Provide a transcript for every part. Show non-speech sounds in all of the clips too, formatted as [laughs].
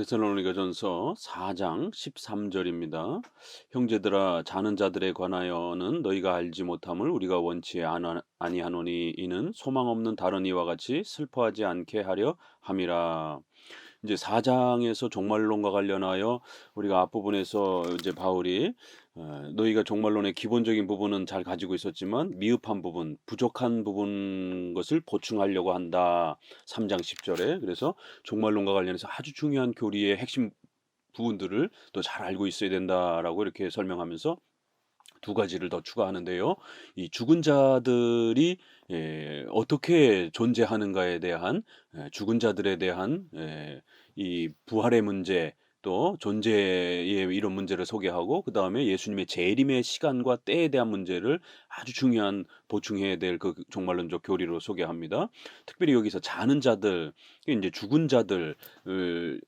데살로니가전서 4장 13절입니다. 형제들아 자는 자들에 관하여는 너희가 알지 못함을 우리가 원치 아니하노니 이는 소망 없는 다른 이와 같이 슬퍼하지 않게 하려 함이라. 이제 4장에서 종말론과 관련하여 우리가 앞부분에서 이제 바울이 어, 너희가 종말론의 기본적인 부분은 잘 가지고 있었지만 미흡한 부분, 부족한 부분 것을 보충하려고 한다. 3장 10절에 그래서 종말론과 관련해서 아주 중요한 교리의 핵심 부분들을 또 잘 알고 있어야 된다라고 이렇게 설명하면서 두 가지를 더 추가하는데요. 이 죽은 자들이 예, 어떻게 존재하는가에 대한 예, 죽은 자들에 대한 예, 이 부활의 문제 또 존재의 이런 문제를 소개하고 그 다음에 예수님의 재림의 시간과 때에 대한 문제를 아주 중요한 보충해야 될 그 종말론적 교리로 소개합니다. 특별히 여기서 자는 자들, 이제 죽은 자들을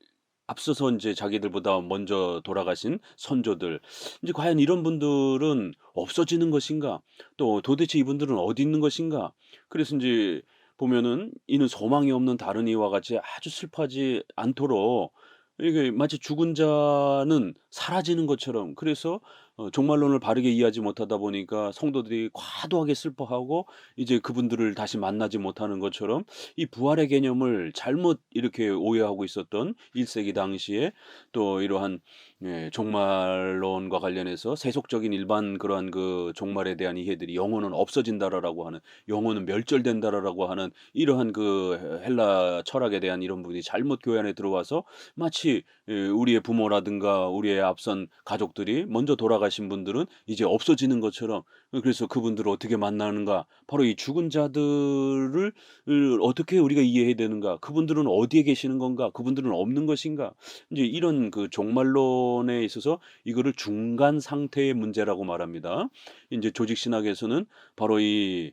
앞서서 이제 자기들보다 먼저 돌아가신 선조들 이제 과연 이런 분들은 없어지는 것인가? 또 도대체 이분들은 어디 있는 것인가? 그래서 인제 보면은 이는 소망이 없는 다른 이와 같이 아주 슬퍼하지 않도록 이게 마치 죽은 자는 사라지는 것처럼 그래서 어 종말론을 바르게 이해하지 못하다 보니까 성도들이 과도하게 슬퍼하고 이제 그분들을 다시 만나지 못하는 것처럼 이 부활의 개념을 잘못 이렇게 오해하고 있었던 1 세기 당시에 또 이러한 예 종말론과 관련해서 세속적인 일반 그러한 그 종말에 대한 이해들이 "영혼은 없어진다."라고 하는 "영혼은 멸절된다."라고 하는 이러한 그 헬라 철학에 대한 이런 부분이 잘못 교회 안에 들어와서 마치 예 우리의 부모라든가 우리의 앞선 가족들이 먼저 돌아가신 분들은 이제 없어지는 것처럼 어 그래서 그분들을 어떻게 만나는가? 바로 이 죽은 자들을 을 어떻게 우리가 이해해야 되는가? 그분들은 어디에 계시는 건가? 그분들은 없는 것인가? 인제 이런 그 종말론 에 있어서 이거를 중간 상태의 문제라고 말합니다. 인제 조직 신학에서는 바로 이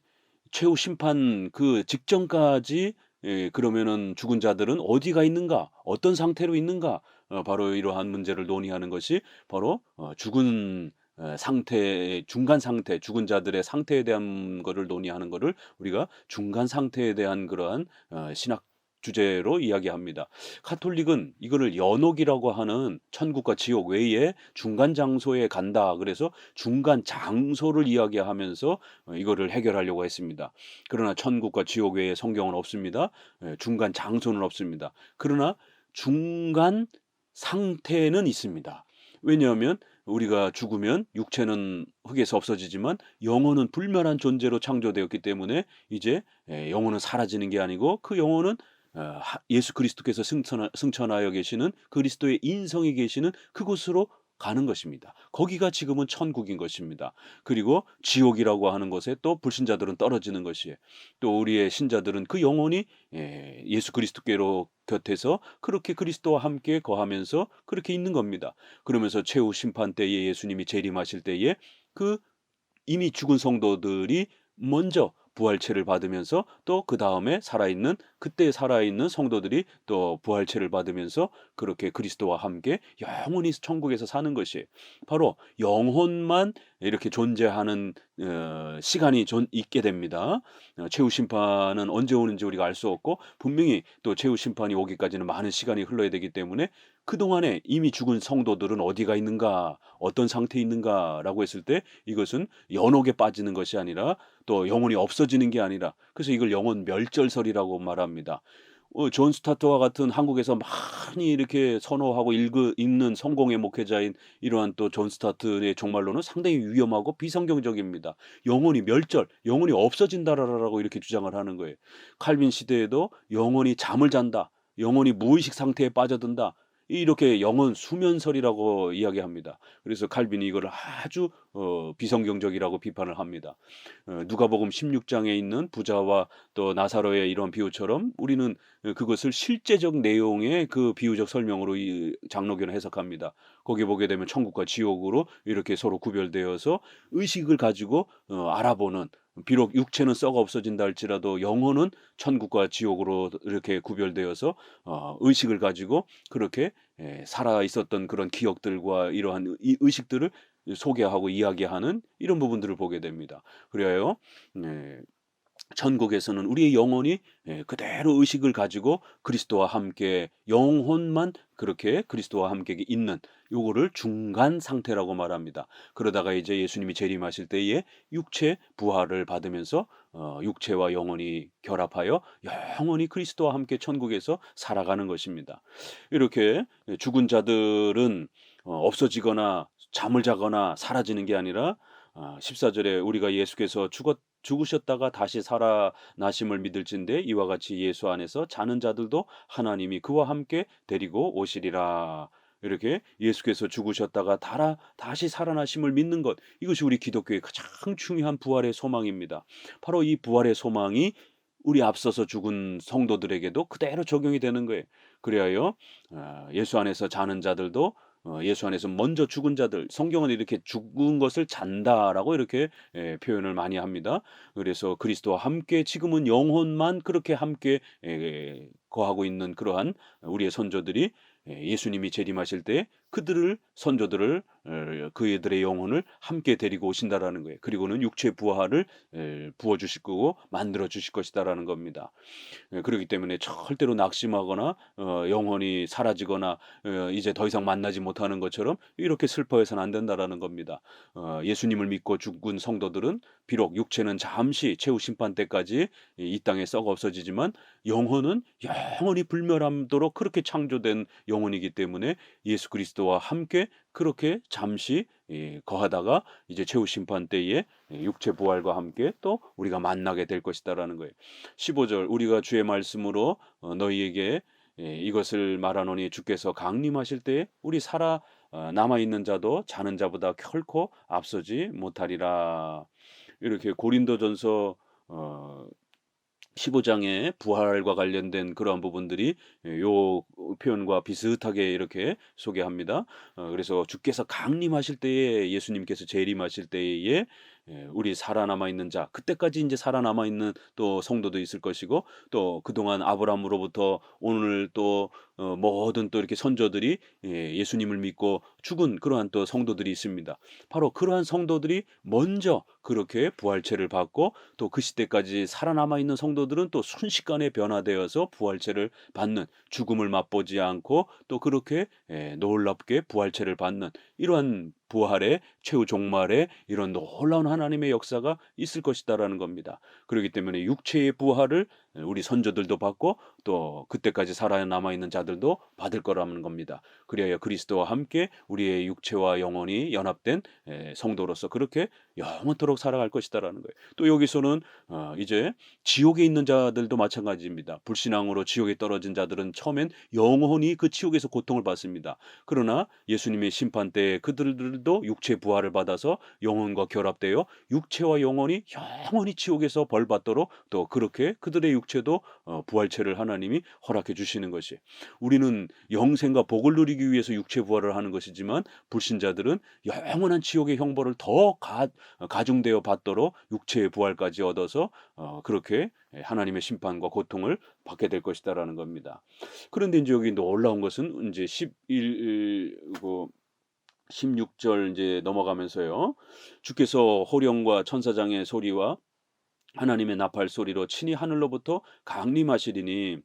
최후 심판 그 직전까지 예 그러면은 죽은 자들은 어디가 있는가? 어떤 상태로 있는가? 어 바로 이러한 문제를 논의하는 것이 바로 어 죽은 어 상태의 중간 상태, 죽은 자들의 상태에 대한 거를 논의하는 거를 우리가 중간 상태에 대한 그러한 어 신학 주제로 이야기합니다. 가톨릭은 이거를 연옥이라고 하는 천국과 지옥 외에 중간 장소에 간다. 그래서 중간 장소를 이야기하면서 어 이거를 해결하려고 했습니다. 그러나 천국과 지옥 외에 성경은 없습니다. 예 중간 장소는 없습니다. 그러나 중간 상태는 있습니다. 왜냐하면 우리가 죽으면 육체는 흙에서 없어지지만 영혼은 불멸한 존재로 창조되었기 때문에 이제 예 영혼은 사라지는 게 아니고 그 영혼은 예수 그리스도께서 승천하 승천하 여 계시는 그리스도의 인성이 계시는 그곳으로 가는 것입니다. 거기가 지금은 천국인 것입니다. 그리고 지옥이라고 하는 곳에 또 불신자들은 떨어지는 것이에요. 또 우리의 신자들은 그 영혼이 예 예수 그리스도께로 곁에서 그렇게 그리스도와 함께 거하면서 그렇게 있는 겁니다. 그러면서 최후 심판 때에 예수님이 재림하실 때에 그 이미 죽은 성도들이 먼저 부활체를 받으면서 또 그 다음에 살아있는 그때 살아있는 성도들이 또 부활체를 받으면서 그렇게 그리스도와 함께 영원히 천국에서 사는 것이 바로 영혼만 이렇게 존재하는 어 시간이 존 있게 됩니다. 어 최후 심판은 언제 오는지 우리가 알 수 없고 분명히 또 최후 심판이 오기까지는 많은 시간이 흘러야 되기 때문에 그동안에 이미 죽은 성도들은 어디가 있는가? 어떤 상태에 있는가?라고 했을 때 이것은 연옥에 빠지는 것이 아니라 또 영혼이 없어지는 게 아니라 그래서 이걸 영혼 멸절설이라고 말합니다. 어 존 스타트와 같은 한국에서 많이 이렇게 선호하고 읽으 읽는 성공의 목회자인 이러한 또 존 스타트의 종말론은 상당히 위험하고 비성경적입니다. "영혼이 멸절, 영혼이 없어진다."라고 이렇게 주장을 하는 거예요. 칼빈 시대에도 "영혼이 잠을 잔다. 영혼이 무의식 상태에 빠져든다." 이렇게 영혼 수면설이라고 이야기합니다. 그래서 칼빈이 이거를 아주 어 비성경적이라고 비판을 합니다. 어 누가복음 16장에 있는 부자와 또 나사로의 이런 비유처럼 우리는 어 그것을 실제적 내용의 그 비유적 설명으로 이 장로교는 해석합니다. 거기 보게 되면 천국과 지옥으로 이렇게 서로 구별되어서 의식을 가지고 어 알아보는 비록 육체는 썩어 없어진다 할지라도 영혼은 천국과 지옥으로 이렇게 구별되어서 어 의식을 가지고 그렇게 예 살아 있었던 그런 기억들과 이러한 이 의식들을 소개하고 이야기하는 이런 부분들을 보게 됩니다. 그래요 네 천국에서는 우리의 영혼이 예 그대로 의식을 가지고 그리스도와 함께 영혼만 그렇게 그리스도와 함께 있는 요거를 중간 상태라고 말합니다. 그러다가 이제 예수님이 재림하실 때에 육체 부활을 받으면서 어 육체와 영혼이 결합하여 영원히 그리스도와 함께 천국에서 살아가는 것입니다. 이렇게 예 죽은 자들은 어 없어지거나 잠을 자거나 사라지는 게 아니라 아14 절에 우리가 예수께서 죽었 죽으셨다가 다시 살아나심을 믿을진대 이와 같이 예수 안에서 자는 자들도 하나님이 그와 함께 데리고 오시리라. 이렇게 예수께서 죽으셨다가 달아 다시 살아나심을 믿는 것 이것이 우리 기독교의 가장 중요한 부활의 소망입니다. 바로 이 부활의 소망이 우리 앞서서 죽은 성도들에게도 그대로 적용이 되는 거예요. 그리하여 아 예수 안에서 자는 자들도 어 예수 안에서 먼저 죽은 자들 성경은 이렇게 "죽은 것을 잔다."라고 이렇게 예 표현을 많이 합니다. 그래서 그리스도와 함께 지금은 영혼만 그렇게 함께 예 거하고 있는 그러한 우리의 선조들이 예 예수님이 재림하실 때 그들을 선조들을 어 그들의 영혼을 함께 데리고 오신다라는 거예요. 그리고는 육체 부활을 예 부어 주실 거고 만들어 주실 것이다라는 겁니다. 예 그렇기 때문에 절대로 낙심하거나 어 영혼이 사라지거나 어 이제 더 이상 만나지 못하는 것처럼 이렇게 슬퍼해서는 안 된다라는 겁니다. 어 예수님을 믿고 죽은 성도들은 비록 육체는 잠시 최후 심판 때까지 이 땅에 썩어 없어지지만 영혼은 영원히 불멸함도록 그렇게 창조된 영혼이기 때문에 예수 그리스도 와 함께 그렇게 잠시 예 거하다가 이제 최후 심판 때에 예 육체 부활과 함께 또 우리가 만나게 될 것이다라는 거예요. 15절 우리가 주의 말씀으로 어 너희에게 예 이것을 말하노니 주께서 강림하실 때에 우리 살아 어 남아 있는 자도 자는 자보다 결코 앞서지 못하리라. 이렇게 고린도전서 어 15 장의 부활과 관련된 그러한 부분들이 예요 표현과 비슷하게 이렇게 소개합니다. 어 그래서 주께서 강림하실 때에 예수님께서 재림하실 때에 예 우리 살아남아 있는 자 그때까지 인제 살아남아 있는 또 성도도 있을 것이고 또 그동안 아브라함으로부터 오늘 또 어 모든 또 이렇게 선조들이 예 예수님을 믿고 죽은 그러한 또 성도들이 있습니다. 바로 그러한 성도들이 먼저 그렇게 부활체를 받고 또 그 시대까지 살아남아 있는 성도들은 또 순식간에 변화되어서 부활체를 받는 죽음을 맛보지 않고 또 그렇게 예 놀랍게 부활체를 받는 이러한 부활의 최후 종말에 이런 놀라운 하나님의 역사가 있을 것이다라는 겁니다. 그렇기 때문에 육체의 부활을 예 우리 선조들도 받고 또 그때까지 살아남아 있는 자들도 받을 거라는 겁니다. 그리하여 그리스도와 함께 우리의 육체와 영혼이 연합된 예 성도로서 그렇게 영원토록 살아갈 것이다라는 거예요. 또 여기서는 어 이제 지옥에 있는 자들도 마찬가지입니다. 불신앙으로 지옥에 떨어진 자들은 처음엔 영원히 그 지옥에서 고통을 받습니다. 그러나 예수님의 심판 때에 그들도 육체 부활을 받아서 영혼과 결합되어 육체와 영혼이 영원히 지옥에서 벌 받도록 또 그렇게 그들의 육체도 어 부활체를 하나님이 허락해 주시는 것이 우리는 영생과 복을 누리기 위해서 육체 부활을 하는 것이지만 불신자들은 영원한 지옥의 형벌을 더 가 가중되어 받도록 육체의 부활까지 얻어서 어 그렇게 예 하나님의 심판과 고통을 받게 될 것이다라는 겁니다. 그런데 인제 여기 놀라운 것은 인제 11 그 16절 인제 넘어가면서요. 주께서 호령과 천사장의 소리와 하나님의 나팔 소리로 친히 하늘로부터 강림하시리니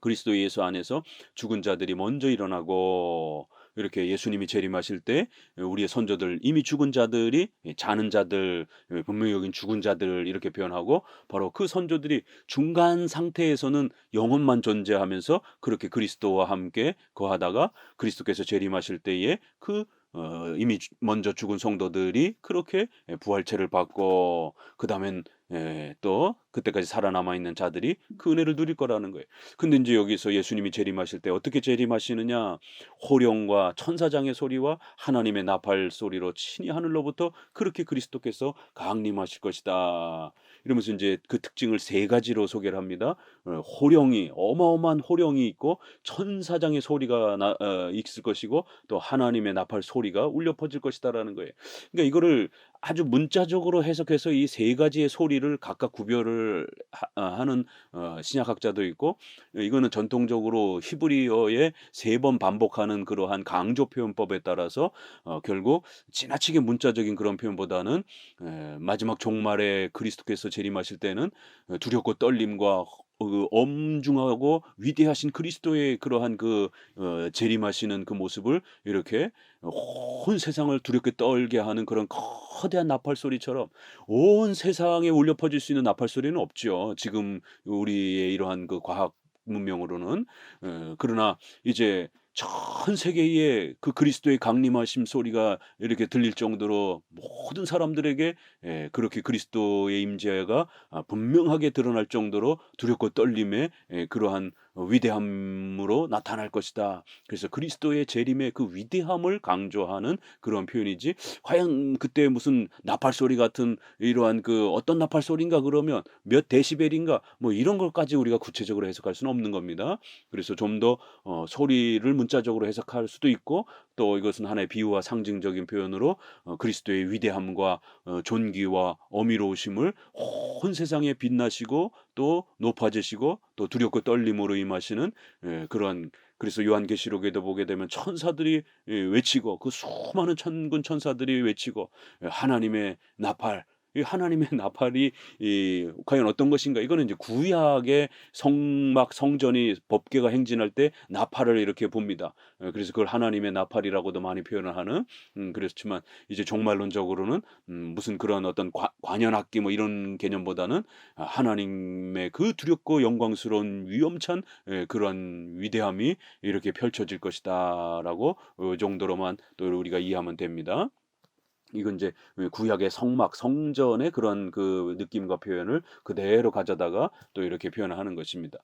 그리스도 예수 안에서 죽은 자들이 먼저 일어나고 이렇게 예수님이 재림하실 때 우리의 선조들 이미 죽은 자들이 자는 자들 분명히 여긴 죽은 자들 이렇게 표현하고 바로 그 선조들이 중간 상태에서는 영혼만 존재하면서 그렇게 그리스도와 함께 거하다가 그리스도께서 재림하실 때에 그 어 이미 주 먼저 죽은 성도들이 그렇게 예 부활체를 받고 그 다음엔 예 또 그때까지 살아남아 있는 자들이 그 은혜를 누릴 거라는 거예요. 근데 인제 여기서 예수님이 재림하실 때 어떻게 재림하시느냐? 호령과 천사장의 소리와 하나님의 나팔 소리로 친히 하늘로부터 그렇게 그리스도께서 강림하실 것이다. 이러면서 인제 그 특징을 세 가지로 소개를 합니다. 어 호령이 어마어마한 호령이 있고 천사장의 소리가 나 어 있을 것이고 또 하나님의 나팔 소리가 울려 퍼질 것이다라는 거예요. 그러니까 이거를 아주 문자적으로 해석해서 이 세 가지의 소리를 각각 구별을 하어 하는 어 신약학자도 있고 이거는 전통적으로 히브리어에 세번 반복하는 그러한 강조 표현법에 따라서 어 결국 지나치게 문자적인 그런 표현보다는 에 마지막 종말에 그리스도께서 재림하실 때는 어 두렵고 떨림과 어 그 엄중하고 위대하신 그리스도의 그러한 그 어 재림하시는 그 모습을 이렇게 온 세상을 두렵게 떨게 하는 그런 거대한 나팔 소리처럼 온 세상에 울려 퍼질 수 있는 나팔 소리는 없죠. 지금 우리의 이러한 그 과학 문명으로는. 어 그러나 이제 전 세계에 그 그리스도의 강림하심 소리가 이렇게 들릴 정도로 모든 사람들에게 예 그렇게 그리스도의 임재가 아 분명하게 드러날 정도로 두렵고 떨림의 예 그러한 어 위대함으로 나타날 것이다. 그래서 그리스도의 재림의 그 위대함을 강조하는 그런 표현이지 과연 그때 무슨 나팔 소리 같은 이러한 그 어떤 나팔 소리인가 그러면 몇 데시벨인가 뭐 이런 것까지 우리가 구체적으로 해석할 수는 없는 겁니다. 그래서 좀더 어 소리를 문자적으로 해석할 수도 있고 또 이것은 하나의 비유와 상징적인 표현으로 어 그리스도의 위대함과 어 존귀와 어미로우심을 온 세상에 빛나시고 또 높아지시고 또 두렵고 떨림으로 임하시는 예 그러한 그래서 요한계시록에도 보게 되면 천사들이 예 외치고 그 수많은 천군 천사들이 외치고 예 하나님의 나팔 이 하나님의 [laughs] 나팔이 이 과연 어떤 것인가 이거는 이제 구약의 성막 성전이 법궤가 행진할 때 나팔을 이렇게 붑니다. 예 그래서 그걸 하나님의 나팔이라고도 많이 표현을 하는 음 그렇지만 이제 종말론적으로는 음 무슨 그런 어떤 관 관현악기 뭐 이런 개념보다는 아 하나님의 그 두렵고 영광스러운 위엄찬 예 그러한 위대함이 이렇게 펼쳐질 것이다라고 어 정도로만 또 우리가 이해하면 됩니다. 이건 이제 예 구약의 성막 성전의 그런 그 느낌과 표현을 그대로 가져다가 또 이렇게 표현을 하는 것입니다.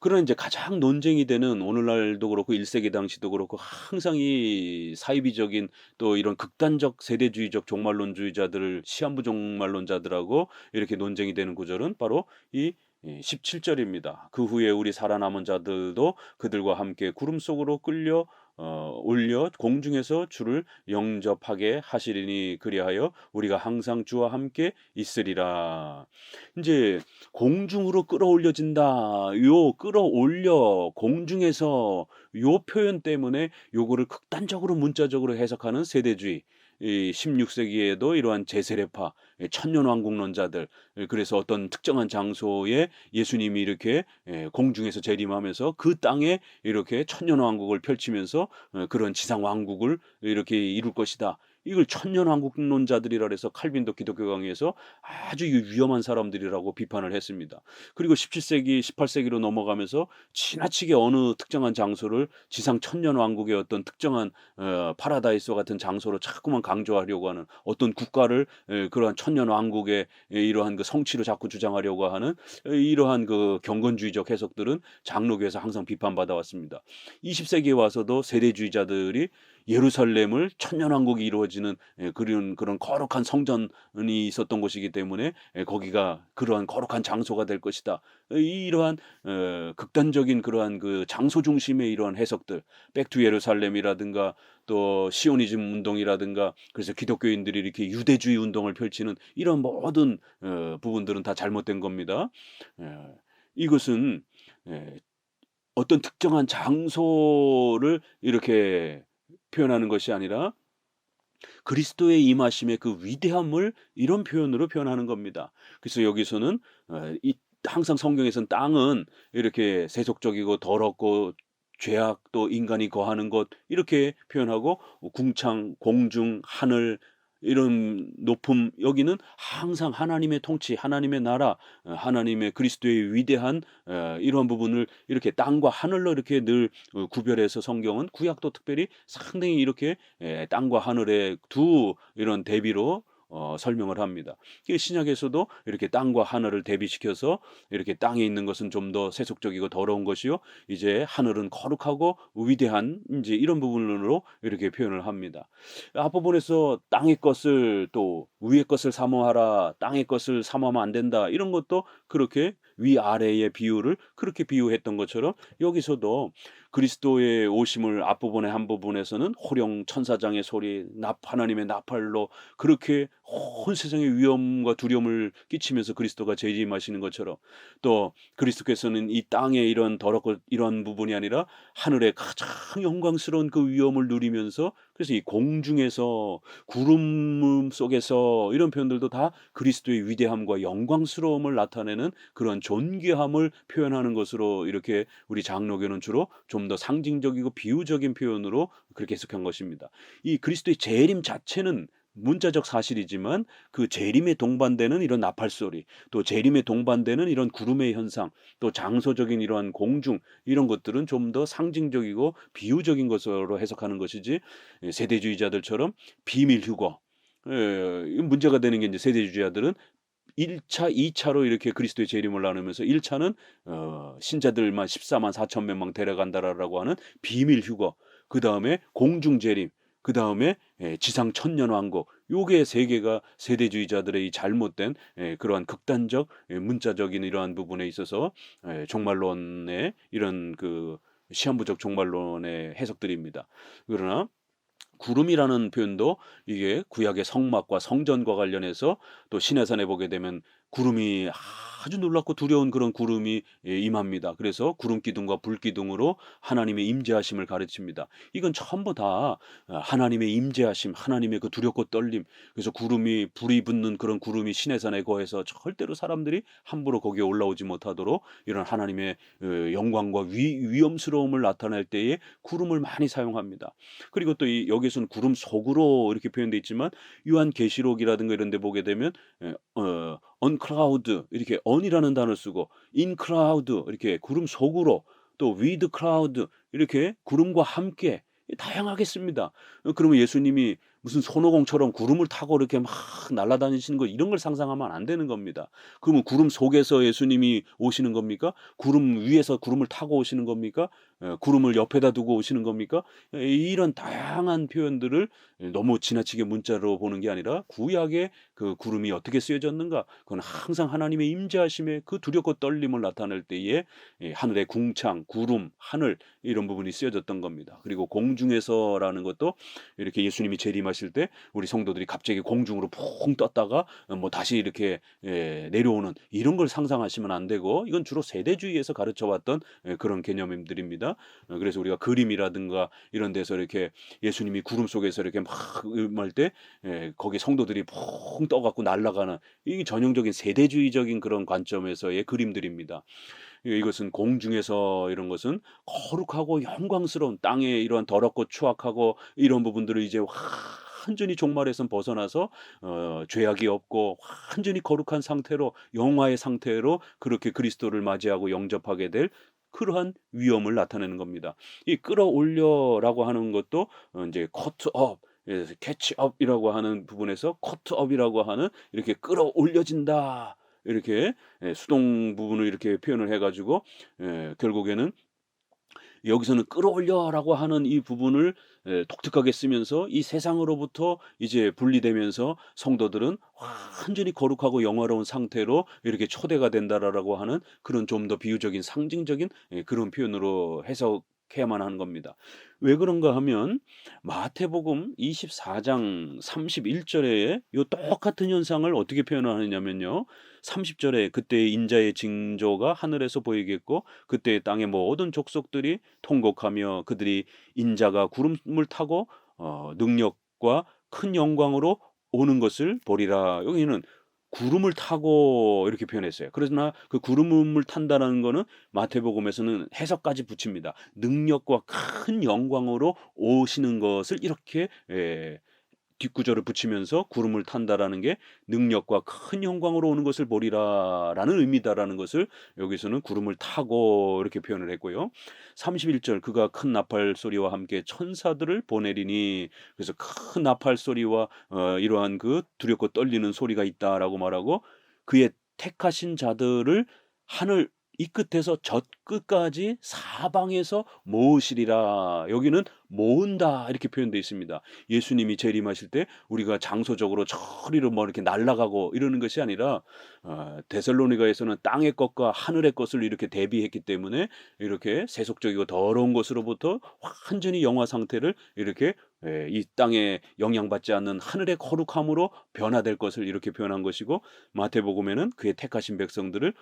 그러나 인제 가장 논쟁이 되는 오늘날도 그렇고 1 세기 당시도 그렇고 항상 이 사이비적인 또 이런 극단적 세대주의적 종말론주의자들을 시한부 종말론자들하고 이렇게 논쟁이 되는 구절은 바로 이이17 절입니다. "그 후에 우리 살아남은 자들도 그들과 함께 구름 속으로 끌려 어 올려 공중에서 주를 영접하게 하시리니 그리하여 우리가 항상 주와 함께 있으리라." 인제 "공중으로 끌어올려진다." 요 "끌어올려." "공중에서." 요 표현 때문에 요거를 극단적으로 문자적으로 해석하는 세대주의 이 16 세기에도 이러한 제세례파 예 천년왕국론자들 예 그래서 어떤 특정한 장소에 예수님이 이렇게 예 공중에서 재림하면서 그 땅에 이렇게 천년왕국을 펼치면서 어 그런 지상 왕국을 이렇게 이룰 것이다. 이걸 천년왕국론자들이라 그래서 칼빈도 기독교 강의에서 아주 위 위험한 사람들이라고 비판을 했습니다. 그리고 17 세기 18 세기로 넘어가면서 지나치게 어느 특정한 장소를 지상 천년왕국의 어떤 특정한 어 파라다이스와 같은 장소로 자꾸만 강조하려고 하는 어떤 국가를 예 그러한 천년왕국의 예 이러한 그 성취를 자꾸 주장하려고 하는 이러한 그 경건주의적 해석들은 장로교에서 항상 비판받아 왔습니다. 20 세기에 와서도 세대주의자들이 예루살렘을 천년왕국이 이루어지는 예 그런 그런 거룩한 성전이 있었던 곳이기 때문에 예 거기가 그러한 거룩한 장소가 될 것이다. 어 이러한 어 극단적인 그러한 그 장소 중심의 이러한 해석들 백투 예루살렘이라든가 또 시오니즘 운동이라든가 그래서 기독교인들이 이렇게 유대주의 운동을 펼치는 이런 모든 어 부분들은 다 잘못된 겁니다. 예 이것은 예 어떤 특정한 장소를 이렇게 표현하는 것이 아니라 그리스도의 임하심의 그 위대함을 이런 표현으로 표현하는 겁니다. 그래서 여기서는 어이 항상 성경에서는 땅은 이렇게 세속적이고 더럽고 죄악 또 인간이 거하는 곳 이렇게 표현하고 궁창, 공중, 하늘 이런 높음 여기는 항상 하나님의 통치, 하나님의 나라, 어 하나님의 그리스도의 위대한 어 이러한 부분을 이렇게 땅과 하늘로 이렇게 늘어 구별해서 성경은 구약도 특별히 상당히 이렇게 예 땅과 하늘의 두 이런 대비로 어 설명을 합니다. 이 신약에서도 이렇게 땅과 하늘을 대비시켜서 이렇게 땅에 있는 것은 좀 더 세속적이고 더러운 것이요 이제 하늘은 거룩하고 위대한 인제 이런 부분으로 이렇게 표현을 합니다. 앞부분에서 "땅의 것을 또 위의 것을 사모하라. 땅의 것을 사모하면 안 된다." 이런 것도 그렇게 위아래의 비유를 그렇게 비유했던 것처럼 여기서도 그리스도의 오심을 앞부분의 한 부분에서는 호령 천사장의 소리, 납 하나님의 나팔로 그렇게 온 세상의 위험과 두려움을 끼치면서 그리스도가 재림하시는 것처럼 또 그리스도께서는 이 땅의 이런 더럽고 이런 부분이 아니라 하늘의 가장 영광스러운 그 위엄을 누리면서 그래서 이 공중에서 구름 속에서 이런 표현들도 다 그리스도의 위대함과 영광스러움을 나타내는 그런 존귀함을 표현하는 것으로 이렇게 우리 장로교는 주로 좀 더 상징적이고 비유적인 표현으로 그렇게 해석한 것입니다. 이 그리스도의 재림 자체는 문자적 사실이지만 그 재림에 동반되는 이런 나팔 소리, 또 재림에 동반되는 이런 구름의 현상, 또 장소적인 이러한 공중 이런 것들은 좀 더 상징적이고 비유적인 것으로 해석하는 것이지 예, 세대주의자들처럼 비밀 휴거 예, 이 문제가 되는 게 이제 세대주의자들은 1차, 2차로 이렇게 그리스도의 재림을 나누면서 1차는 어, 신자들만 14만 4천 명만 데려간다라고 하는 비밀 휴거, 그 다음에 공중 재림, 그 다음에 예, 지상 천년 왕국 요게 세 개가 세대주의자들의 이 잘못된 예, 그러한 극단적 예, 문자적인 이러한 부분에 있어서 예, 종말론의 이런 그 시한부적 종말론의 해석들입니다. 그러나 구름이라는 표현도 이게 구약의 성막과 성전과 관련해서 또 시내산에 보게 되면 구름이 아주 놀랍고 두려운 그런 구름이 예, 임합니다. 그래서 구름 기둥과 불 기둥으로 하나님의 임재하심을 가르칩니다. 이건 전부 다 아, 하나님의 임재하심, 하나님의 그 두렵고 떨림. 그래서 구름이 불이 붙는 그런 구름이 시내산에 거해서 절대로 사람들이 함부로 거기에 올라오지 못하도록 이런 하나님의 어, 영광과 위, 위험스러움을 나타낼 때에 구름을 많이 사용합니다. 그리고 또 이 여기서는 구름 속으로 이렇게 표현되어 있지만 요한 계시록이라든가 이런 데 보게 되면 예, 어, on cloud 이렇게 on이라는 단어를 쓰고 in cloud 이렇게 구름 속으로 또 with cloud 이렇게 구름과 함께. 어, 그러면 예수님이 무슨 손오공처럼 구름을 타고 이렇게 막 날아다니시는 거 이런 걸 상상하면 안 되는 겁니다. 그러면 구름 속에서 예수님이 오시는 겁니까? 구름 위에서 구름을 타고 오시는 겁니까? 에, 구름을 옆에다 두고 오시는 겁니까? 에, 이런 다양한 표현들을 너무 지나치게 문자로 보는 게 아니라 구약의 그 구름이 어떻게 쓰여졌는가? 그건 항상 하나님의 임재하심의 그 두렵고 떨림을 나타낼 때에 예, 하늘의 궁창, 구름, 하늘 이런 부분이 쓰여졌던 겁니다. 그리고 공중에서라는 것도 이렇게 예수님이 재림하 실 때 우리 성도들이 갑자기 공중으로 퐁 떴다가 뭐 다시 이렇게 예, 내려오는 이런 걸 상상하시면 안 되고 이건 주로 세대주의에서 가르쳐왔던 예, 그런 개념들입니다. 어, 그래서 우리가 그림이라든가 이런 데서 이렇게 예수님이 구름 속에서 이렇게 막 음할 때 예, 거기 성도들이 퐁 떠갖고 날아가는 이게 전형적인 세대주의적인 그런 관점에서의 그림들입니다. 예, 이것은 공중에서 이런 것은 거룩하고 영광스러운 땅에 이러한 더럽고 추악하고 이런 부분들을 이제 완전히 종말에선 벗어나서 어, 죄악이 없고 완전히 거룩한 상태로 영화의 상태로 그렇게 그리스도를 맞이하고 영접하게 될 그러한 위험을 나타내는 겁니다. 이 끌어올려라고 하는 것도 어, 이제 커트업 캐치업이라고 하는 부분에서 커트업이라고 하는 이렇게 끌어올려진다. 이렇게 예, 수동 부분을 이렇게 표현을 해가지고 예, 결국에는 여기서는 끌어올려라고 하는 이 부분을 예, 독특하게 쓰면서 이 세상으로부터 이제 분리되면서 성도들은 완전히 거룩하고 영화로운 상태로 이렇게 초대가 된다라고 하는 그런 좀 더 비유적인 상징적인 예, 그런 표현으로 해석 해야만 하는 겁니다. 왜 그런가 하면 마태복음 24장 31절에 이 똑같은 현상을 어떻게 표현하느냐면요. 30절에 그때 인자의 징조가 하늘에서 보이겠고 그때 땅의 모든 족속들이 통곡하며 그들이 인자가 구름을 타고 어, 능력과 큰 영광으로 오는 것을 보리라. 여기는 구름을 타고 이렇게 표현했어요. 그러나 그 구름을 탄다는 거는 마태복음에서는 해석까지 붙입니다. 능력과 큰 영광으로 오시는 것을 이렇게 예, 뒷구절을 붙이면서 구름을 탄다라는 게 능력과 큰 영광으로 오는 것을 보리라라는 의미다라는 것을 여기서는 구름을 타고 이렇게 표현을 했고요. 31절 그가 큰 나팔 소리와 함께 천사들을 보내리니 그래서 큰 나팔 소리와 어, 이러한 그 두렵고 떨리는 소리가 있다라고 말하고 그의 택하신 자들을 하늘 이 끝에서 저 끝까지 사방에서 모으시리라. 여기는 모은다 이렇게 표현되어 있습니다. 예수님이 재림하실 때 우리가 장소적으로 저리로 뭐 이렇게 날아가고 이러는 것이 아니라 어, 데살로니가에서는 땅의 것과 하늘의 것을 이렇게 대비했기 때문에 이렇게 세속적이고 더러운 것으로부터 완전히 영화 상태를 이렇게 예, 이 땅에 영향받지 않는 하늘의 거룩함으로 변화될 것을 이렇게 표현한 것이고 마태복음에는 그의 택하신 백성들을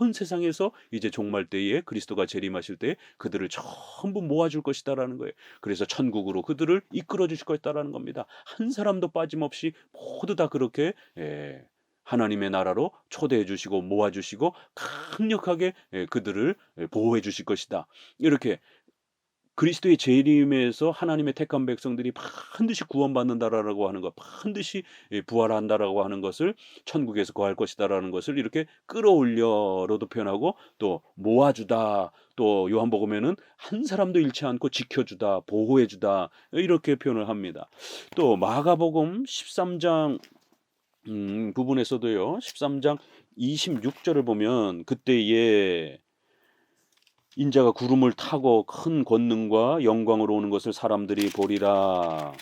온 세상에서 이제 종말 때에 그리스도가 재림하실 때 그들을 전부 모아줄 것이다라는 거예요. 그래서 천국으로 그들을 이끌어 주실 것이다라는 겁니다. 한 사람도 빠짐없이 모두 다 그렇게 예, 하나님의 나라로 초대해 주시고 모아 주시고 강력하게 예, 그들을 예, 보호해 주실 것이다. 이렇게 그리스도의 재림에서 하나님의 택한 백성들이 반드시 구원받는다라고 하는 것, 반드시 예, 부활한다라고 하는 것을 천국에서 거할 것이다라는 것을 이렇게 끌어올려로도 표현하고 또 모아주다. 또 요한복음에는 한 사람도 잃지 않고 지켜주다, 보호해주다 이렇게 표현을 합니다. 또 마가복음 13장 음, 부분에서도요. 13장 26절을 보면 그때에 인자가 구름을 타고 큰 권능과 영광으로 오는 것을 사람들이 보리라.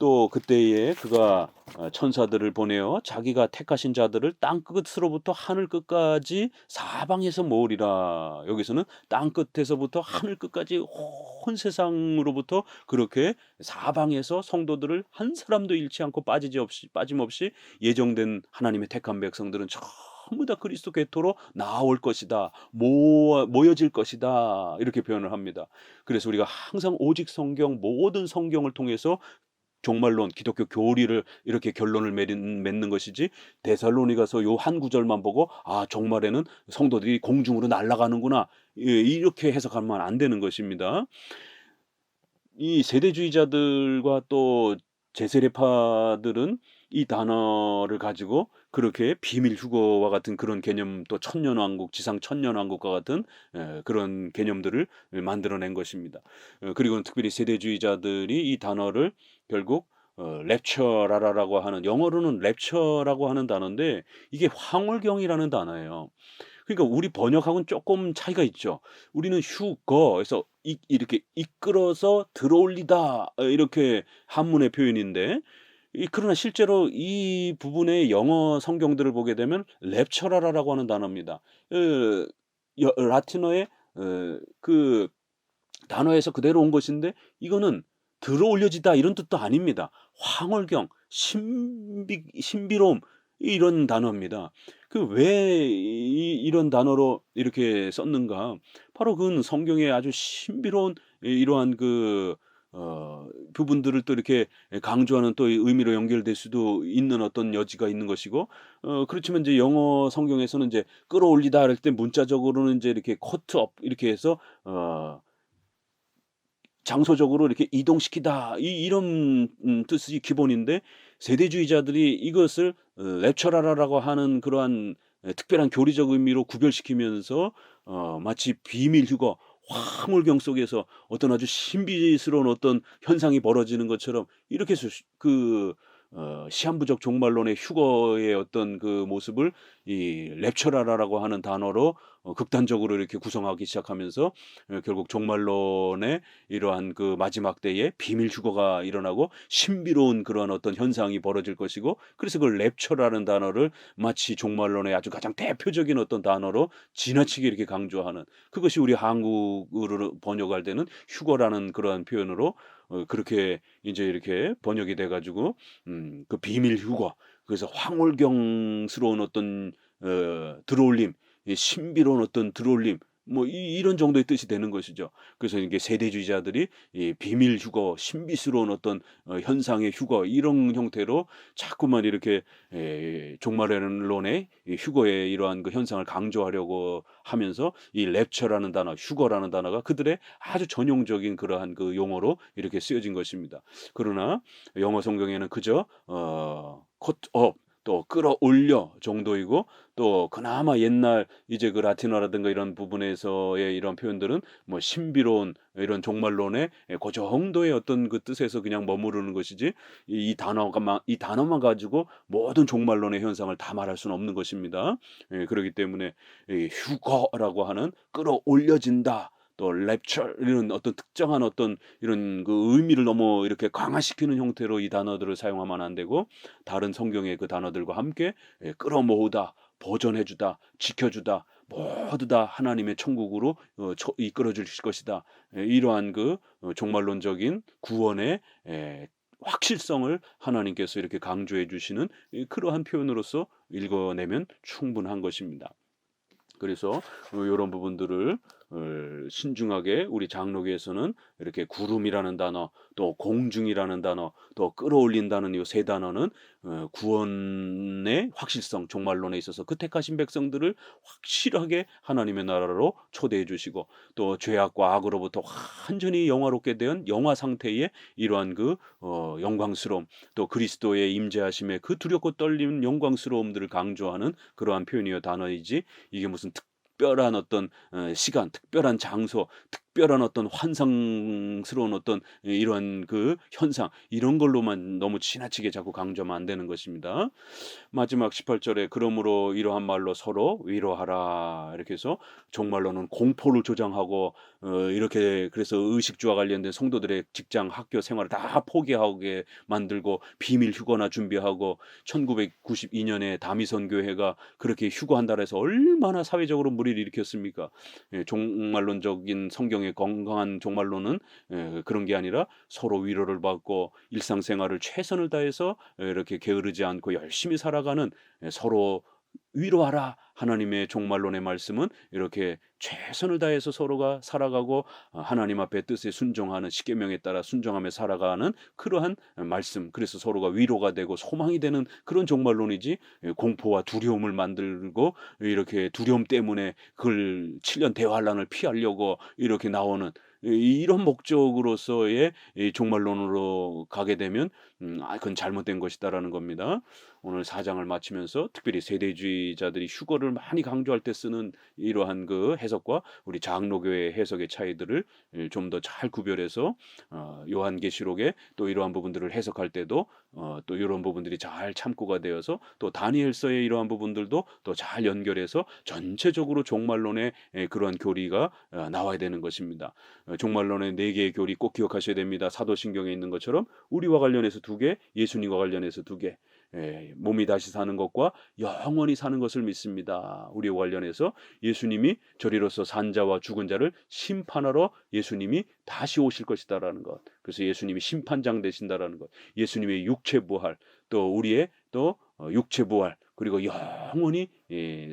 또 그때에 그가 어, 천사들을 보내어 자기가 택하신 자들을 땅 끝으로부터 하늘 끝까지 사방에서 모으리라. 여기서는 땅 끝에서부터 하늘 끝까지 온 세상으로부터 그렇게 사방에서 성도들을 한 사람도 잃지 않고 빠지지 없이 빠짐없이 예정된 하나님의 택한 백성들은 전부 다 그리스도 궤토로 나올 것이다. 모, 모여질 것이다. 이렇게 표현을 합니다. 그래서 우리가 항상 오직 성경 모든 성경을 통해서 종말론 기독교 교리를 이렇게 결론을 맺는, 맺는 것이지 데살로니가서 요 한 구절만 보고 아 종말에는 성도들이 공중으로 날아가는구나 이렇게 해석하면 안 되는 것입니다. 이 세대주의자들과 또 제세례파들은 이 단어를 가지고 그렇게 비밀 휴거와 같은 그런 개념 또 천년왕국 지상 천년왕국과 같은 에, 그런 개념들을 만들어낸 것입니다. 어, 그리고 특별히 세대주의자들이 이 단어를 결국 어, 랩처라라고 하는 영어로는 랩처라고 하는 단어인데 이게 황홀경이라는 단어예요. 그러니까 우리 번역하고는 조금 차이가 있죠. 우리는 휴거에서 이, 이렇게 이끌어서 들어올리다 이렇게 한문의 표현인데 이 그러나 실제로 이 부분의 영어 성경들을 보게 되면 랩처라라고 하는 단어입니다. 그여 라틴어의 어그 단어에서 그대로 온 것인데 이거는 들어올려지다 이런 뜻도 아닙니다. 황홀경, 신비 신비로움 이런 단어입니다. 그 왜 이런 단어로 이렇게 썼는가? 바로 그건 성경의 아주 신비로운 이러한 그 어 부분들을 또 이렇게 강조하는 또 의미로 연결될 수도 있는 어떤 여지가 있는 것이고 어 그렇지만 이제 영어 성경에서는 이제 끌어올리다 할 때 문자적으로는 이제 이렇게 코트업 이렇게 해서 어 장소적으로 이렇게 이동시키다. 이 이런 음 뜻이 기본인데 세대주의자들이 이것을 어 랩처라라고 하는 그러한 특별한 교리적 의미로 구별시키면서 어 마치 비밀 휴거 황홀경 속에서 어떤 아주 신비스러운 어떤 현상이 벌어지는 것처럼 이렇게 그 어, 시한부적 종말론의 휴거의 어떤 그 모습을 이 랩처라라고 하는 단어로 어, 극단적으로 이렇게 구성하기 시작하면서 어, 결국 종말론의 이러한 그 마지막 때에 비밀 휴거가 일어나고 신비로운 그러한 어떤 현상이 벌어질 것이고 그래서 그걸 랩처라는 단어를 마치 종말론의 아주 가장 대표적인 어떤 단어로 지나치게 이렇게 강조하는 그것이 우리 한국으로 번역할 때는 휴거라는 그러한 표현으로 어, 그렇게 이제 이렇게 번역이 돼 가지고 음, 그 비밀 휴거 그래서 황홀경스러운 어떤 어, 들어올림, 신비로운 어떤 들어올림 뭐 이, 런 정도의 뜻이 되는 것이죠. 그래서 이게 세대주의자들이 이 비밀 휴거, 신비스러운 어떤 어, 현상의 휴거 이런 형태로 자꾸만 이렇게 에, 종말론의 휴거의 이러한 그 현상을 강조하려고 하면서 이 랩처라는 단어, 휴거라는 단어가 그들의 아주 전용적인 그러한 그 용어로 이렇게 쓰여진 것입니다. 그러나 영어 성경에는 그저 어, 컷업 또 끌어올려 정도이고 또 그나마 옛날 이제 그 라틴어라든가 이런 부분에서의 이런 표현들은 뭐 신비로운 이런 종말론의 그 정도의 어떤 그 뜻에서 그냥 머무르는 것이지 이, 이 단어가 이 단어만 가지고 모든 종말론의 현상을 다 말할 수는 없는 것입니다. 예, 그렇기 때문에 이 휴거라고 하는 끌어올려진다. 또 랩처 이런 어떤 특정한 어떤 이런 그 의미를 너무 이렇게 강화시키는 형태로 이 단어들을 사용하면 안 되고 다른 성경의 그 단어들과 함께 예, 끌어모으다, 보존해주다, 지켜주다 모두 다 하나님의 천국으로 어, 처- 이끌어 주실 것이다. 예, 이러한 그 어, 종말론적인 구원의 예, 확실성을 하나님께서 이렇게 강조해 주시는 이 그러한 표현으로서 읽어내면 충분한 것입니다. 그래서 이런 부분들을 어, 신중하게 우리 장로교에서는 이렇게 구름이라는 단어, 또 공중이라는 단어, 또 끌어올린다는 이 세 단어는 어, 구원의 확실성, 종말론에 있어서 그 택하신 백성들을 확실하게 하나님의 나라로 초대해 주시고 또 죄악과 악으로부터 완전히 영화롭게 된 영화 상태의 이러한 그 어, 영광스러움, 또 그리스도의 임재하심의 그 두렵고 떨리는 영광스러움들을 강조하는 그러한 표현이요 단어이지 이게 무슨 특 별한 어떤 어, 시간, 특별한 장소, 특별한 어떤 환상스러운 어떤 이러한 그 현상 이런 걸로만 너무 지나치게 자꾸 강조하면 안 되는 것입니다. 마지막 18절에 그러므로 이러한 말로 서로 위로하라 이렇게 해서 정말로는 공포를 조장하고 어, 이렇게 그래서 의식주와 관련된 성도들의 직장 학교 생활을 다 포기하게 만들고 비밀 휴거나 준비하고 1992년에 다미선 교회가 그렇게 휴거한다 해서 얼마나 사회적으로 무리를 일으켰습니까? 예, 종말론적인 성경의 건강한 종말론은 예, 그런 게 아니라 서로 위로를 받고 일상생활을 최선을 다해서 이렇게 게으르지 않고 열심히 살아가는 예, 서로 위로하라 하나님의 종말론의 말씀은 이렇게 최선을 다해서 서로가 살아가고 어, 하나님 앞에 뜻에 순종하는 십계명에 따라 순종하며 살아가는 그러한 말씀 그래서 서로가 위로가 되고 소망이 되는 그런 종말론이지 예, 공포와 두려움을 만들고 이렇게 두려움 때문에 그걸 7년 대환란을 피하려고 이렇게 나오는 이- 이런 목적으로서의 이 종말론으로 가게 되면 음, 아, 그건 잘못된 것이다라는 겁니다. 오늘 사장을 마치면서 특별히 세대주의자들이 휴거를 많이 강조할 때 쓰는 이러한 그 해석과 우리 장로교의 해석의 차이들을 좀 더 잘 구별해서 어, 요한계시록에 또 이러한 부분들을 해석할 때도 어, 또 이런 부분들이 잘 참고가 되어서 또 다니엘서의 이러한 부분들도 또 잘 연결해서 전체적으로 종말론의 에, 그러한 교리가 어, 나와야 되는 것입니다. 어, 종말론의 네 개의 교리 꼭 기억하셔야 됩니다. 사도신경에 있는 것처럼 우리와 관련해서 두 개, 예수님과 관련해서 두 개. 예, 몸이 다시 사는 것과 영원히 사는 것을 믿습니다. 우리와 관련해서 예수님이 저리로서 산자와 죽은 자를 심판하러 예수님이 다시 오실 것이다라는 것. 그래서 예수님이 심판장 되신다라는 것. 예수님의 육체 부활, 또 우리의 또 어, 육체 부활, 그리고 영원히 예,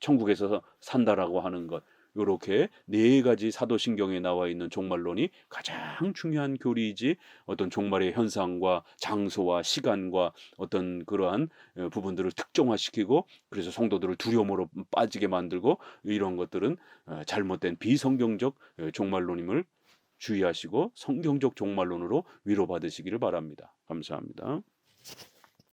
천국에서 산다라고 하는 것. 요렇게 네 가지 사도신경에 나와 있는 종말론이 가장 중요한 교리이지 어떤 종말의 현상과 장소와 시간과 어떤 그러한 어, 부분들을 특정화시키고 그래서 성도들을 두려움으로 빠지게 만들고 이런 것들은 어, 잘못된 비성경적 어, 종말론임을 주의하시고 성경적 종말론으로 위로받으시기를 바랍니다. 감사합니다.